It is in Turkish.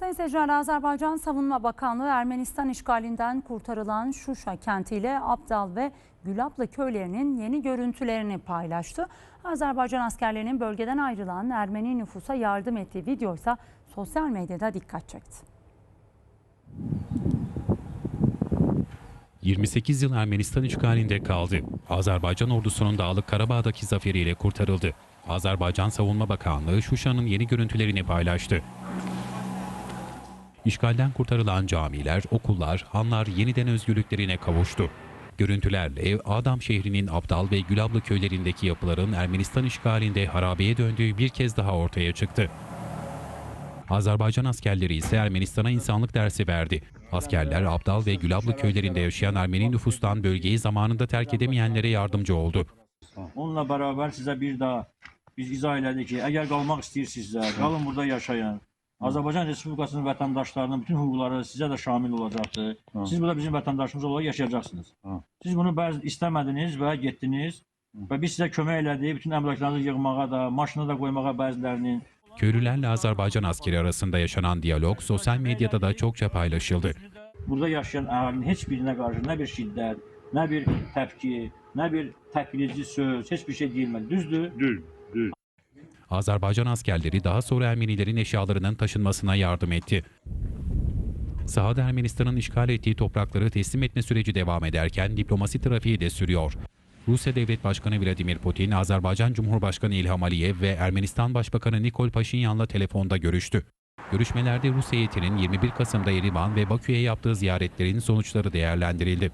Sayın seyirciler Azerbaycan Savunma Bakanlığı Ermenistan işgalinden kurtarılan Şuşa kentiyle Abdal ve Gülablı köylerinin yeni görüntülerini paylaştı. Azerbaycan askerlerinin bölgeden ayrılan Ermeni nüfusa yardım ettiği video ise sosyal medyada dikkat çekti. 28 yıl Ermenistan işgalinde kaldı. Azerbaycan ordusunun Dağlık Karabağ'daki zaferiyle kurtarıldı. Azerbaycan Savunma Bakanlığı Şuşa'nın yeni görüntülerini paylaştı. İşgalden kurtarılan camiler, okullar, hanlar yeniden özgürlüklerine kavuştu. Görüntülerle Adam şehrinin Abdal ve Gülablı köylerindeki yapıların Ermenistan işgalinde harabeye döndüğü bir kez daha ortaya çıktı. Azerbaycan askerleri ise Ermenistan'a insanlık dersi verdi. Askerler Abdal ve Gülablı köylerinde yaşayan Ermeni nüfustan bölgeyi zamanında terk edemeyenlere yardımcı oldu. Onunla beraber size bir daha biz izah elədik ki, əgər qalmaq istəyirsinizsə, qalın burada yaşayın. Azərbaycan Respublikasının vətəndaşlarının bütün hüquqları sizə də şamil olacaqdır. Siz burada bizim vətəndaşımız olaraq yaşayacaqsınız. Ha. Siz bunu bəzi istəmədiniz və getdiniz və biz sizə kömək elədik. Bütün əmlaklarınızı yığmağa da, maşına da qoymağa bəzilərinin. Köylülerle Azerbaycan askeri arasında yaşanan diyalog sosyal medyada da çokça paylaşıldı. Burada yaşayan əhalinin heç birinə qarşı nə bir şiddət, nə bir təpki, nə bir təhqirici söz, heç bir şey deyilmədi. Düzdür? Düz, düz. Azerbaycan askerleri daha sonra Ermenilerin eşyalarının taşınmasına yardım etti. Sahada Ermenistan'ın işgal ettiği toprakları teslim etme süreci devam ederken diplomasi trafiği de sürüyor. Rusya Devlet Başkanı Vladimir Putin, Azerbaycan Cumhurbaşkanı İlham Aliyev ve Ermenistan Başbakanı Nikol Paşinyan'la telefonda görüştü. Görüşmelerde Rus heyetinin 21 Kasım'da Erivan ve Bakü'ye yaptığı ziyaretlerin sonuçları değerlendirildi.